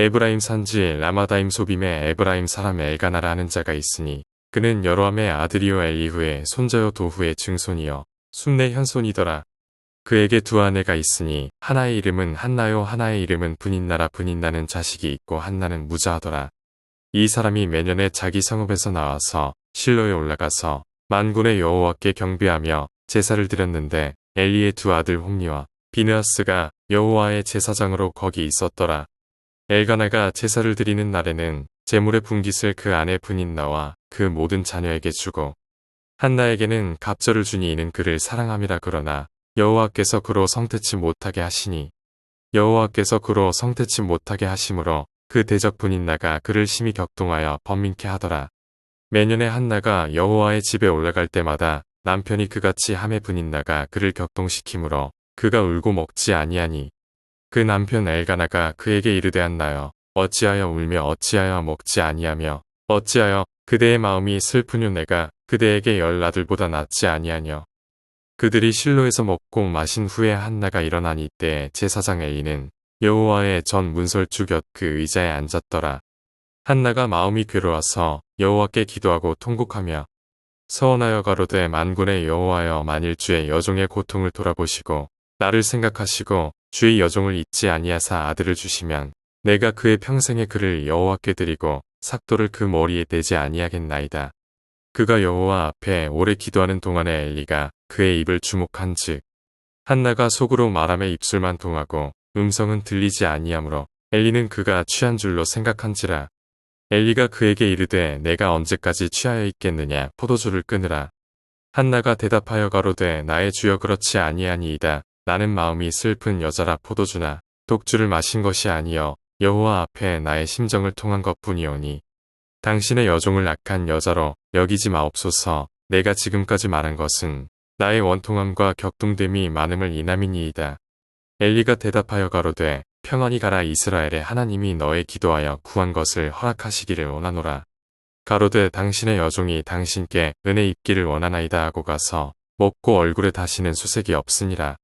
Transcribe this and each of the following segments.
에브라임 산지 라마다임 소빔의 에브라임 사람 엘가나라 하는 자가 있으니 그는 여로함의 아들이요 엘리후의 손자요 도후의 증손이요 순내 현손이더라. 그에게 두 아내가 있으니 하나의 이름은 한나요 하나의 이름은 분인나라 분인나는 자식이 있고 한나는 무자하더라. 이 사람이 매년에 자기 성읍에서 나와서 실로에 올라가서 만군의 여호와께 경배하며 제사를 드렸는데 엘리의 두 아들 홈리와 비느하스가 여호와의 제사장으로 거기 있었더라. 엘가나가 제사를 드리는 날에는 제물의 분깃을 그 아내 분인나와 그 모든 자녀에게 주고 한나에게는 갑절을 주니 이는 그를 사랑함이라 그러나 여호와께서 그로 성태치 못하게 하시니 여호와께서 그로 성태치 못하게 하심으로 그 대적 분인나가 그를 심히 격동하여 번민케 하더라. 매년에 한나가 여호와의 집에 올라갈 때마다 남편이 그같이 함의 분인나가 그를 격동시키므로 그가 울고 먹지 아니하니 그 남편 엘가나가 그에게 이르되 한나여 어찌하여 울며 어찌하여 먹지 아니하며 어찌하여 그대의 마음이 슬프뇨 내가 그대에게 열 아들보다 낫지 아니하뇨 그들이 실로에서 먹고 마신 후에 한나가 일어난 이때 제사장 엘리는 여호와의 전 문설주 곁 그 의자에 앉았더라. 한나가 마음이 괴로워서 여호와께 기도하고 통곡하며 서원하여 가로되 만군의 여호와여 만일 주의 여종의 고통을 돌아보시고 나를 생각하시고 주의 여종을 잊지 아니하사 아들을 주시면 내가 그의 평생의 그를 여호와께 드리고 삭도를 그 머리에 대지 아니하겠나이다. 그가 여호와 앞에 오래 기도하는 동안에 엘리가 그의 입을 주목한 즉 한나가 속으로 말함에 입술만 동하고 음성은 들리지 아니하므로 엘리는 그가 취한 줄로 생각한지라. 엘리가 그에게 이르되 내가 언제까지 취하여 있겠느냐 포도주를 끊으라. 한나가 대답하여 가로되 나의 주여 그렇지 아니하니이다 나는 마음이 슬픈 여자라 포도주나 독주를 마신 것이 아니여 여호와 앞에 나의 심정을 통한 것뿐이오니 당신의 여종을 악한 여자로 여기지 마옵소서 내가 지금까지 말한 것은 나의 원통함과 격동됨이 많음을 인함이니이다. 엘리가 대답하여 가로되 평안히 가라 이스라엘의 하나님이 너의 기도하여 구한 것을 허락하시기를 원하노라. 가로되 당신의 여종이 당신께 은혜 입기를 원하나이다 하고 가서 먹고 얼굴에 다시는 수색이 없으니라.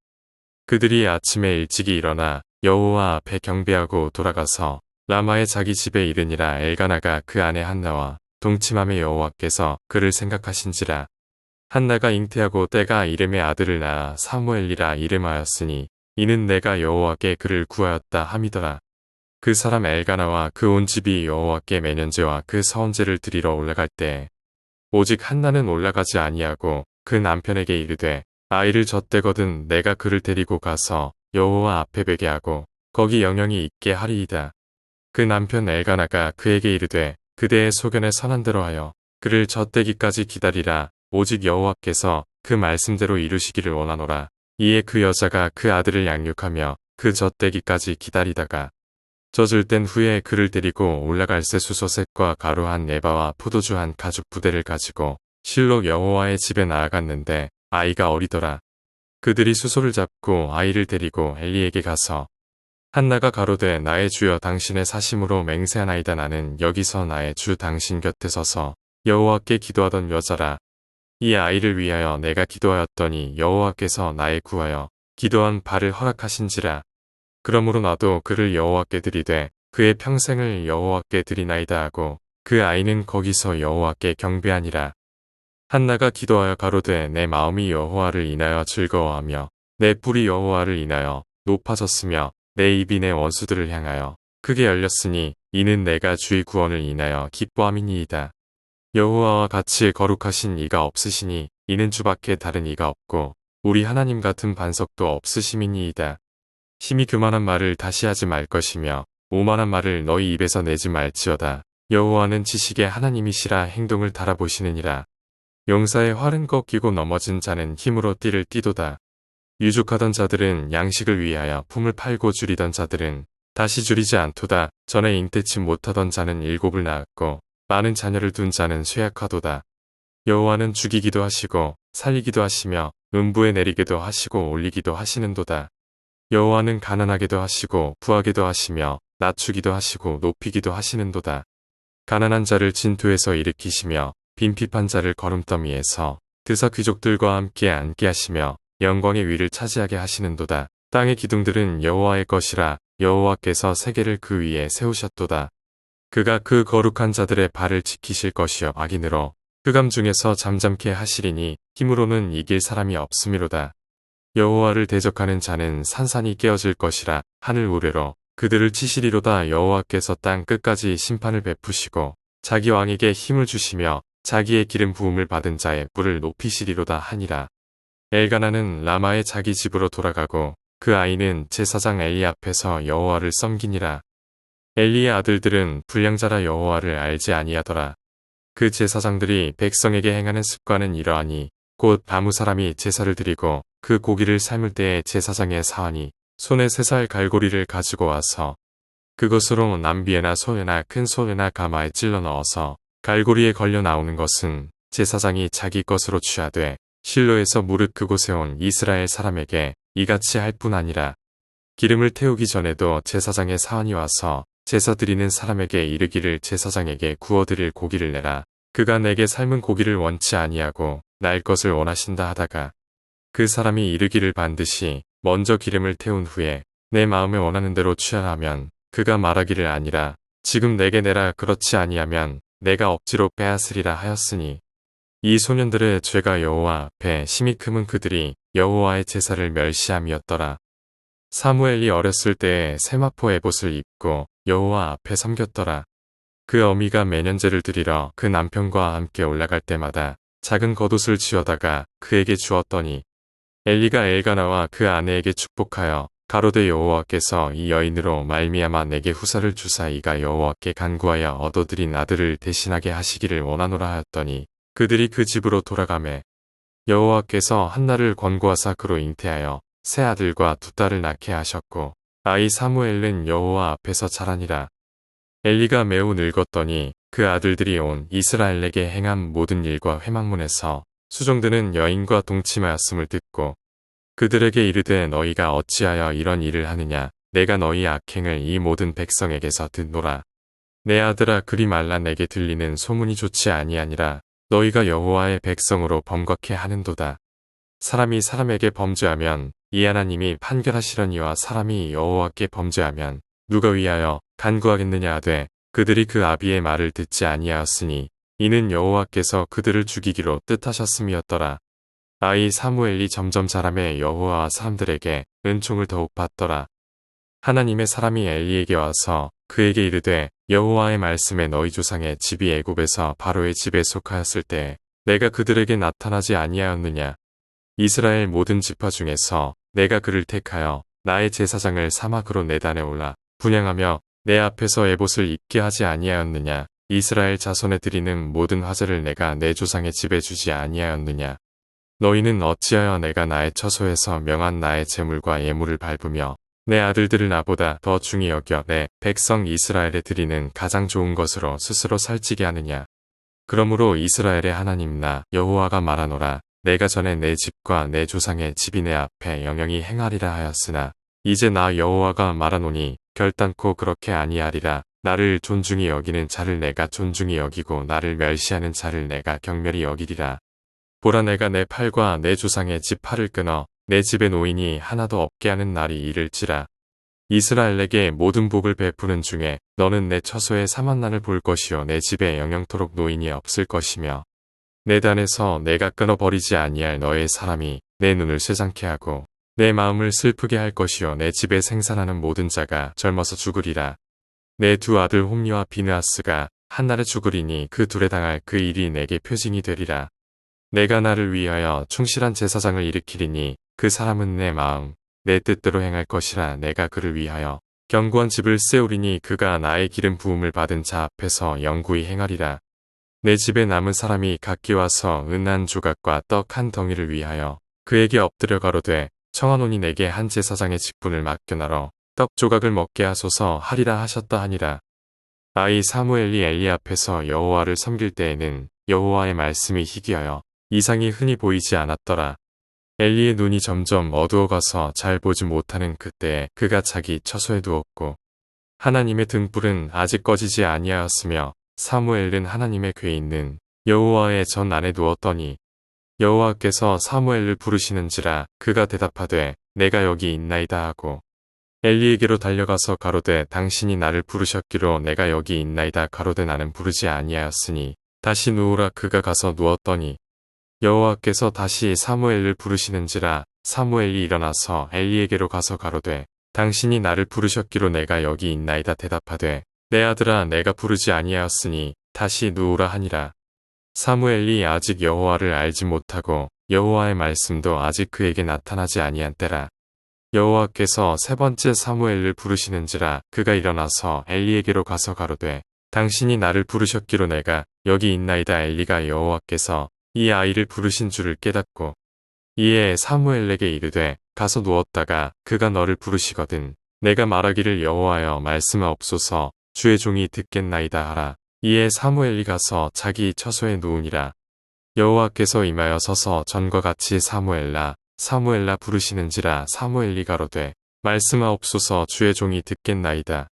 그들이 아침에 일찍이 일어나 여호와 앞에 경배하고 돌아가서 라마의 자기 집에 이르니라 엘가나가 그 아내 한나와 동침함의 여호와께서 그를 생각하신지라. 한나가 잉태하고 때가 이름의 아들을 낳아 사무엘이라 이름하였으니 이는 내가 여호와께 그를 구하였다 함이더라. 그 사람 엘가나와 그 온 집이 여호와께 매년제와 그 서원제를 드리러 올라갈 때 오직 한나는 올라가지 아니하고 그 남편에게 이르되 아이를 젖대거든 내가 그를 데리고 가서 여호와 앞에 베게 하고 거기 영영이 있게 하리이다. 그 남편 엘가나가 그에게 이르되 그대의 소견에 선한 대로 하여 그를 젖대기까지 기다리라 오직 여호와께서 그 말씀대로 이루시기를 원하노라. 이에 그 여자가 그 아들을 양육하며 그 젖대기까지 기다리다가 젖을 땐 후에 그를 데리고 올라갈새 수소색과 가루 한 에바와 포도주 한 가죽 부대를 가지고 실로 여호와의 집에 나아갔는데 아이가 어리더라. 그들이 수소를 잡고 아이를 데리고 엘리에게 가서 한나가 가로되 나의 주여 당신의 사심으로 맹세하나이다 나는 여기서 나의 주 당신 곁에 서서 여호와께 기도하던 여자라 이 아이를 위하여 내가 기도하였더니 여호와께서 나의 구하여 기도한 바를 허락하신지라. 그러므로 나도 그를 여호와께 드리되 그의 평생을 여호와께 드리나이다 하고 그 아이는 거기서 여호와께 경배하니라. 한나가 기도하여 가로되 내 마음이 여호와를 인하여 즐거워하며 내 뿔이 여호와를 인하여 높아졌으며 내 입이 내 원수들을 향하여 크게 열렸으니 이는 내가 주의 구원을 인하여 기뻐함이니이다. 여호와와 같이 거룩하신 이가 없으시니 이는 주밖에 다른 이가 없고 우리 하나님 같은 반석도 없으심이니이다. 심히 교만한 말을 다시 하지 말 것이며 오만한 말을 너희 입에서 내지 말지어다. 여호와는 지식의 하나님이시라 행동을 달아보시느니라. 용사의 활은 꺾이고 넘어진 자는 힘으로 띠를 띠도다. 유족하던 자들은 양식을 위하여 품을 팔고 줄이던 자들은 다시 줄이지 않도다. 전에 잉태치 못하던 자는 일곱을 낳았고 많은 자녀를 둔 자는 쇠약하도다. 여호와는 죽이기도 하시고 살리기도 하시며 음부에 내리기도 하시고 올리기도 하시는도다. 여호와는 가난하게도 하시고 부하게도 하시며 낮추기도 하시고 높이기도 하시는도다. 가난한 자를 진토에서 일으키시며 빈핍한 자를 걸음더미에서 드사 귀족들과 함께 앉게 하시며 영광의 위를 차지하게 하시는도다. 땅의 기둥들은 여호와의 것이라 여호와께서 세계를 그 위에 세우셨도다. 그가 그 거룩한 자들의 발을 지키실 것이여 악인으로 흑암 중에서 잠잠케 하시리니 힘으로는 이길 사람이 없음이로다. 여호와를 대적하는 자는 산산이 깨어질 것이라 하늘 우레로 그들을 치시리로다 여호와께서 땅 끝까지 심판을 베푸시고 자기 왕에게 힘을 주시며 자기의 기름 부음을 받은 자의 뿔을 높이시리로다 하니라. 엘가나는 라마의 자기 집으로 돌아가고 그 아이는 제사장 엘리 앞에서 여호와를 섬기니라. 엘리의 아들들은 불량자라 여호와를 알지 아니하더라. 그 제사장들이 백성에게 행하는 습관은 이러하니 곧 아무 사람이 제사를 드리고 그 고기를 삶을 때에 제사장의 사환이 손에 세살 갈고리를 가지고 와서 그것으로 남비에나 소에나 큰 소에나 가마에 찔러 넣어서 갈고리에 걸려 나오는 것은 제사장이 자기 것으로 취하되 실로에서 무릇 그곳에 온 이스라엘 사람에게 이같이 할 뿐 아니라 기름을 태우기 전에도 제사장의 사환이 와서 제사 드리는 사람에게 이르기를 제사장에게 구워드릴 고기를 내라. 그가 내게 삶은 고기를 원치 아니하고 날 것을 원하신다 하다가 그 사람이 이르기를 반드시 먼저 기름을 태운 후에 내 마음에 원하는 대로 취하라면 그가 말하기를 아니라 지금 내게 내라 그렇지 아니하면 내가 억지로 빼앗으리라 하였으니 이 소년들의 죄가 여호와 앞에 심히 크면 그들이 여호와의 제사를 멸시함이었더라. 사무엘이 어렸을 때에 세마포 에봇을 입고 여호와 앞에 섬겼더라. 그 어미가 매년제를 드리러 그 남편과 함께 올라갈 때마다 작은 겉옷을 지어다가 그에게 주었더니 엘리가 엘가나와 그 아내에게 축복하여 가로대 여호와께서 이 여인으로 말미암아 내게 후사를 주사 이가 여호와께 간구하여 얻어들인 아들을 대신하게 하시기를 원하노라 하였더니 그들이 그 집으로 돌아가매 여호와께서 한나를 권고하사 그로 잉태하여 세 아들과 두 딸을 낳게 하셨고 아이 사무엘은 여호와 앞에서 자라니라. 엘리가 매우 늙었더니 그 아들들이 온 이스라엘에게 행한 모든 일과 회막문에서 수종드는 여인과 동침하였음을 듣고 그들에게 이르되 너희가 어찌하여 이런 일을 하느냐? 내가 너희 악행을 이 모든 백성에게서 듣노라. 내 아들아 그리 말라. 내게 들리는 소문이 좋지 아니하니라. 너희가 여호와의 백성으로 범겁케 하는도다. 사람이 사람에게 범죄하면 이 하나님이 판결하시려니와 사람이 여호와께 범죄하면 누가 위하여 간구하겠느냐 하되 그들이 그 아비의 말을 듣지 아니하였으니 이는 여호와께서 그들을 죽이기로 뜻하셨음이었더라. 아이 사무엘이 점점 자라매 여호와와 사람들에게 은총을 더욱 받더라. 하나님의 사람이 엘리에게 와서 그에게 이르되 여호와의 말씀에 너희 조상의 집이 애굽에서 바로의 집에 속하였을 때 내가 그들에게 나타나지 아니하였느냐? 이스라엘 모든 지파 중에서 내가 그를 택하여 나의 제사장을 사막으로 내단에 올라 분양하며 내 앞에서 에봇을 입게 하지 아니하였느냐? 이스라엘 자손에 드리는 모든 화제를 내가 내 조상의 집에 주지 아니하였느냐 너희는 어찌하여 내가 나의 처소에서 명한 나의 재물과 예물을 밟으며 내 아들들을 나보다 더 중히 여겨 내 백성 이스라엘에 드리는 가장 좋은 것으로 스스로 살찌게 하느냐? 그러므로 이스라엘의 하나님 나 여호와가 말하노라. 내가 전에 내 집과 내 조상의 집이 내 앞에 영영이 행하리라 하였으나 이제 나 여호와가 말하노니 결단코 그렇게 아니하리라. 나를 존중히 여기는 자를 내가 존중히 여기고 나를 멸시하는 자를 내가 경멸히 여기리라 보라 내가 내 팔과 내 조상의 집 팔을 끊어 내 집의 노인이 하나도 없게 하는 날이 이를지라 이스라엘에게 모든 복을 베푸는 중에 너는 내 처소의 사만난을 볼 것이요 내 집에 영영토록 노인이 없을 것이며 내 단에서 내가 끊어버리지 아니할 너의 사람이 내 눈을 쇠장케 하고 내 마음을 슬프게 할 것이요 내 집에 생산하는 모든 자가 젊어서 죽으리라. 내 두 아들 홈리와 비느하스가 한날에 죽으리니 그 둘에 당할 그 일이 내게 표징이 되리라. 내가 나를 위하여 충실한 제사장을 일으키리니 그 사람은 내 마음, 내 뜻대로 행할 것이라 내가 그를 위하여 견고한 집을 세우리니 그가 나의 기름 부음을 받은 자 앞에서 영구히 행하리라. 내 집에 남은 사람이 각기 와서 은한 조각과 떡 한 덩이를 위하여 그에게 엎드려 가로되 청하노니 내게 한 제사장의 직분을 맡겨나러 떡 조각을 먹게 하소서 하리라 하셨다 하니라. 아이 사무엘이 엘리 앞에서 여호와를 섬길 때에는 여호와의 말씀이 희귀하여 이상이 흔히 보이지 않았더라. 엘리의 눈이 점점 어두워가서 잘 보지 못하는 그때에 그가 자기 처소에 누웠고 하나님의 등불은 아직 꺼지지 아니하였으며 사무엘은 하나님의 궤에 있는 여호와의 전 안에 누웠더니 여호와께서 사무엘을 부르시는지라 그가 대답하되 내가 여기 있나이다 하고 엘리에게로 달려가서 가로되 당신이 나를 부르셨기로 내가 여기 있나이다 가로되 나는 부르지 아니하였으니 다시 누우라 그가 가서 누웠더니 여호와께서 다시 사무엘을 부르시는지라 사무엘이 일어나서 엘리에게로 가서 가로되 당신이 나를 부르셨기로 내가 여기 있나이다 대답하되 내 아들아 내가 부르지 아니하였으니 다시 누우라 하니라. 사무엘이 아직 여호와를 알지 못하고 여호와의 말씀도 아직 그에게 나타나지 아니한 때라. 여호와께서 세 번째 사무엘을 부르시는지라 그가 일어나서 엘리에게로 가서 가로되 당신이 나를 부르셨기로 내가 여기 있나이다 엘리가 여호와께서 이 아이를 부르신 줄을 깨닫고 이에 사무엘에게 이르되 가서 누웠다가 그가 너를 부르시거든 내가 말하기를 여호와여 말씀하옵소서 주의 종이 듣겠나이다 하라. 이에 사무엘이 가서 자기 처소에 누우니라. 여호와께서 임하여 서서 전과 같이 사무엘라 사무엘라 부르시는지라 사무엘이 가로되 말씀하옵소서 주의 종이 듣겠나이다.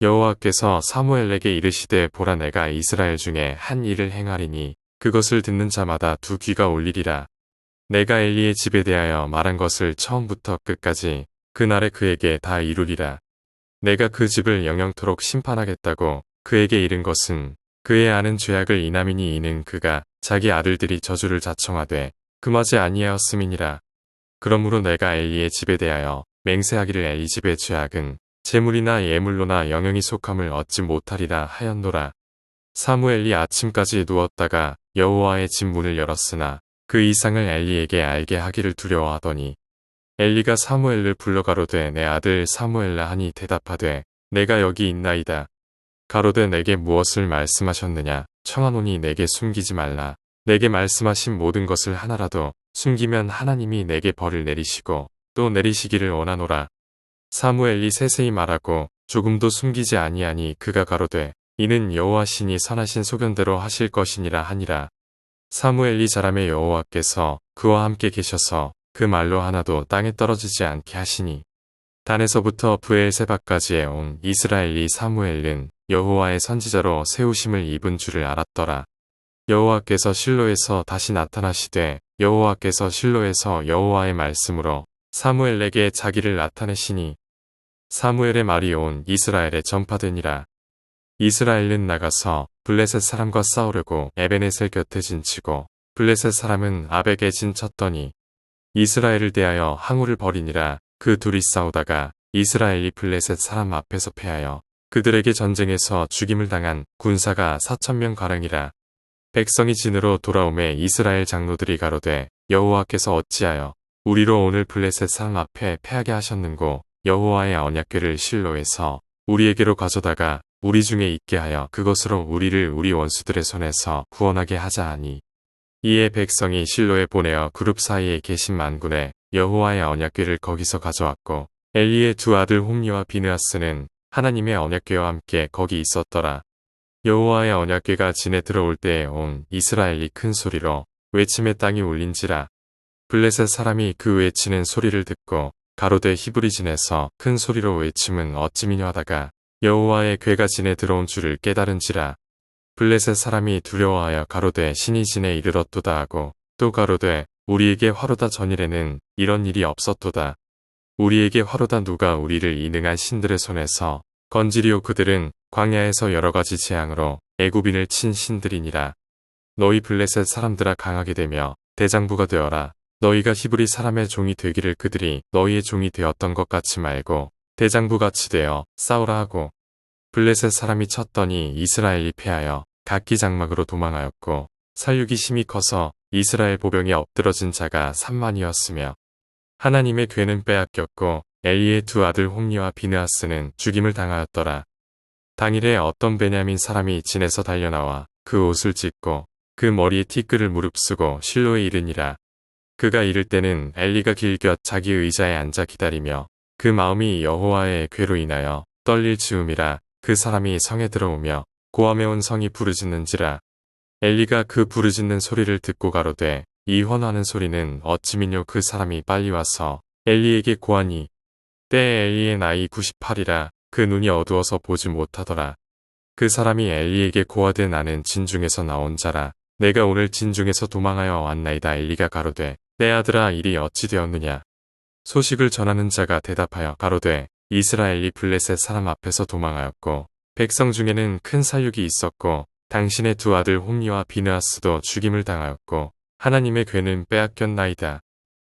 여호와께서 사무엘에게 이르시되 보라 내가 이스라엘 중에 한 일을 행하리니 그것을 듣는 자마다 두 귀가 올리리라 내가 엘리의 집에 대하여 말한 것을 처음부터 끝까지 그날에 그에게 다 이루리라 내가 그 집을 영영토록 심판하겠다고 그에게 이른 것은 그의 아는 죄악을 이남이니 이는 그가 자기 아들들이 저주를 자청하되 금하지 아니하였음이니라. 그러므로 내가 엘리의 집에 대하여 맹세하기를 엘리 집의 죄악은 재물이나 예물로나 영영이 속함을 얻지 못하리라 하였노라. 사무엘이 아침까지 누웠다가 여호와의 집 문을 열었으나 그 이상을 엘리에게 알게 하기를 두려워하더니 엘리가 사무엘을 불러 가로되 내 아들 사무엘라 하니 대답하되 내가 여기 있나이다. 가로되 내게 무엇을 말씀하셨느냐 청하노니 내게 숨기지 말라. 내게 말씀하신 모든 것을 하나라도 숨기면 하나님이 내게 벌을 내리시고 또 내리시기를 원하노라. 사무엘이 세세히 말하고 조금도 숨기지 아니하니 그가 가로되 이는 여호와 신이 선하신 소견대로 하실 것이니라 하니라. 사무엘이 자람의 여호와께서 그와 함께 계셔서 그 말로 하나도 땅에 떨어지지 않게 하시니 단에서부터 부엘세바까지의 온 이스라엘이 사무엘은 여호와의 선지자로 세우심을 입은 줄을 알았더라. 여호와께서 실로에서 다시 나타나시되 여호와께서 실로에서 여호와의 말씀으로 사무엘에게 자기를 나타내시니 사무엘의 말이 온 이스라엘에 전파되니라. 이스라엘은 나가서 블레셋 사람과 싸우려고 에베넷을 곁에 진치고 블레셋 사람은 아벡에 진쳤더니 이스라엘을 대하여 항우를 벌이니라. 그 둘이 싸우다가 이스라엘이 블레셋 사람 앞에서 패하여 그들에게 전쟁에서 죽임을 당한 군사가 4천명 가량이라. 백성이 진으로 돌아오매 이스라엘 장로들이 가로되 여호와께서 어찌하여 우리로 오늘 블레셋 사람 앞에 패하게 하셨는고 여호와의 언약궤를 실로에서 우리에게로 가져다가 우리 중에 있게 하여 그것으로 우리를 우리 원수들의 손에서 구원하게 하자 하니 이에 백성이 실로에 보내어 그룹 사이에 계신 만군에 여호와의 언약궤를 거기서 가져왔고 엘리의 두 아들 홈리와 비느하스는 하나님의 언약궤와 함께 거기 있었더라. 여호와의 언약궤가 진에 들어올 때에 온 이스라엘이 큰 소리로 외침의 땅이 울린지라 블레셋 사람이 그 외치는 소리를 듣고 가로대 히브리진에서 큰 소리로 외침은 어찌미냐 하다가 여호와의 궤가 진에 들어온 줄을 깨달은지라 블레셋 사람이 두려워하여 가로되 신이 진에 이르렀도다 하고 또 가로되 우리에게 화로다 전일에는 이런 일이 없었도다. 우리에게 화로다 누가 우리를 이능한 신들의 손에서 건지리오 그들은 광야에서 여러 가지 재앙으로 애굽인을 친 신들이니라. 너희 블레셋 사람들아 강하게 되며 대장부가 되어라. 너희가 히브리 사람의 종이 되기를 그들이 너희의 종이 되었던 것 같이 말고 대장부같이 되어 싸우라 하고 블레셋 사람이 쳤더니 이스라엘이 패하여 각기 장막으로 도망하였고 살육이 심히 커서 이스라엘 보병이 엎드러진 자가 3만이었으며 하나님의 괴는 빼앗겼고 엘리의 두 아들 홍리와 비느하스는 죽임을 당하였더라. 당일에 어떤 베냐민 사람이 진에서 달려나와 그 옷을 찢고 그 머리에 티끌을 무릅쓰고 실로에 이르니라. 그가 이를 때는 엘리가 길곁 자기 의자에 앉아 기다리며 그 마음이 여호와의 괴로 인하여 떨릴 즈음이라 그 사람이 성에 들어오며 고함에 온 성이 부르짖는지라. 엘리가 그 부르짖는 소리를 듣고 가로되 이 헌하는 소리는 어찌미뇨 그 사람이 빨리 와서 엘리에게 고하니? 때에 엘리의 나이 98이라 그 눈이 어두워서 보지 못하더라. 그 사람이 엘리에게 고하되 나는 진중에서 나온 자라. 내가 오늘 진중에서 도망하여 왔나이다. 엘리가 가로되 내 아들아 일이 어찌 되었느냐 소식을 전하는 자가 대답하여 가로되 이스라엘이 블레셋 사람 앞에서 도망하였고 백성 중에는 큰 사육이 있었고 당신의 두 아들 홈리와 비느하스도 죽임을 당하였고 하나님의 괴는 빼앗겼나이다.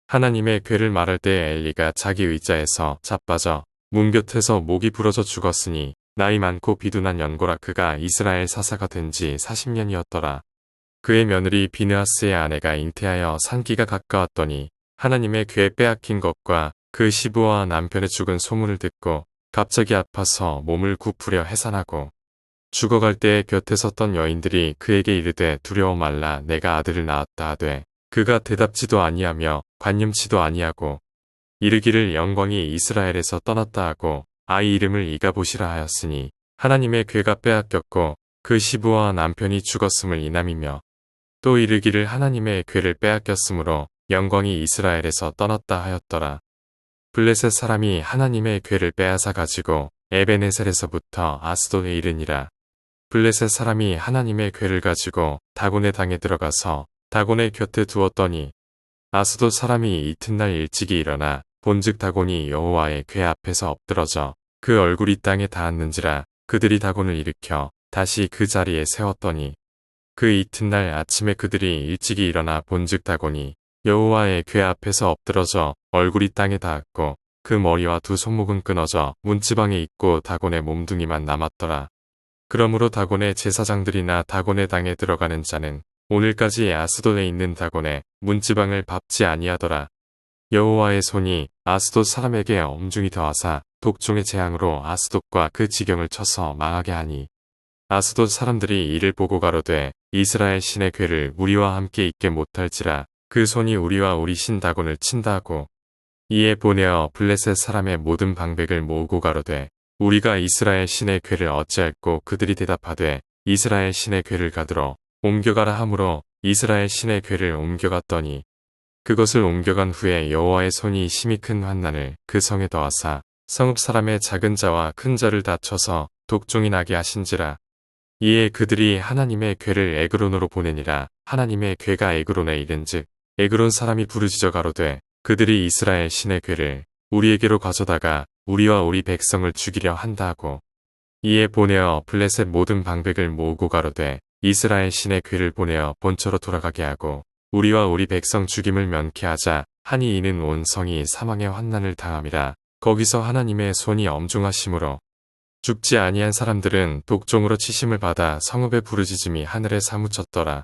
하나님의 괴를 말할 때 엘리가 자기 의자에서 자빠져 문 곁에서 목이 부러져 죽었으니 나이 많고 비둔한 연고라 그가 이스라엘 사사가 된 지 40년이었더라. 그의 며느리 비느하스의 아내가 잉태하여 산기가 가까웠더니 하나님의 괴 빼앗긴 것과 그 시부와 남편의 죽은 소문을 듣고 갑자기 아파서 몸을 굽으려 해산하고 죽어갈 때 곁에 섰던 여인들이 그에게 이르되 두려워 말라 내가 아들을 낳았다 하되 그가 대답지도 아니하며 관념치도 아니하고 이르기를 영광이 이스라엘에서 떠났다 하고 아이 이름을 이가보시라 하였으니 하나님의 괴가 빼앗겼고 그 시부와 남편이 죽었음을 이남이며 또 이르기를 하나님의 괴를 빼앗겼으므로 영광이 이스라엘에서 떠났다 하였더라. 블레셋 사람이 하나님의 괴를 빼앗아 가지고 에베네셀에서부터 아스도에 이르니라. 블레셋 사람이 하나님의 괴를 가지고 다곤의 당에 들어가서 다곤의 곁에 두었더니 아스도 사람이 이튿날 일찍이 일어나 본즉 다곤이 여호와의 괴 앞에서 엎드러져 그 얼굴이 땅에 닿았는지라 그들이 다곤을 일으켜 다시 그 자리에 세웠더니 그 이튿날 아침에 그들이 일찍이 일어나 본즉 다곤이 여호와의 괴 앞에서 엎드러져 얼굴이 땅에 닿았고 그 머리와 두 손목은 끊어져 문지방에 있고 다곤의 몸뚱이만 남았더라. 그러므로 다곤의 제사장들이나 다곤의 당에 들어가는 자는 오늘까지 아스돗에 있는 다곤의 문지방을 밟지 아니하더라. 여호와의 손이 아스돗 사람에게 엄중히 더하사 독종의 재앙으로 아스돗과 그 지경을 쳐서 망하게 하니 아스돗 사람들이 이를 보고 가로되 이스라엘 신의 괴를 우리와 함께 있게 못할지라 그 손이 우리와 우리 신 다곤을 친다 하고 이에 보내어 블레셋 사람의 모든 방백을 모으고 가로되 우리가 이스라엘 신의 괴를 어찌할꼬 그들이 대답하되 이스라엘 신의 괴를 가들어 옮겨가라 하므로 이스라엘 신의 괴를 옮겨갔더니 그것을 옮겨간 후에 여호와의 손이 심히 큰 환난을 그 성에 더하사 성읍 사람의 작은 자와 큰 자를 다쳐서 독종이 나게 하신지라. 이에 그들이 하나님의 괴를 에그론으로 보내니라. 하나님의 괴가 에그론에 이른즉 에그론 사람이 부르짖어 가로되 그들이 이스라엘 신의 괴를 우리에게로 가져다가 우리와 우리 백성을 죽이려 한다 하고 이에 보내어 블레셋 모든 방백을 모으고 가로되 이스라엘 신의 괴를 보내어 본처로 돌아가게 하고 우리와 우리 백성 죽임을 면케하자 하니 이는 온 성이 사망의 환난을 당함이라 거기서 하나님의 손이 엄중하심으로 죽지 아니한 사람들은 독종으로 치심을 받아 성읍의 부르짖음이 하늘에 사무쳤더라.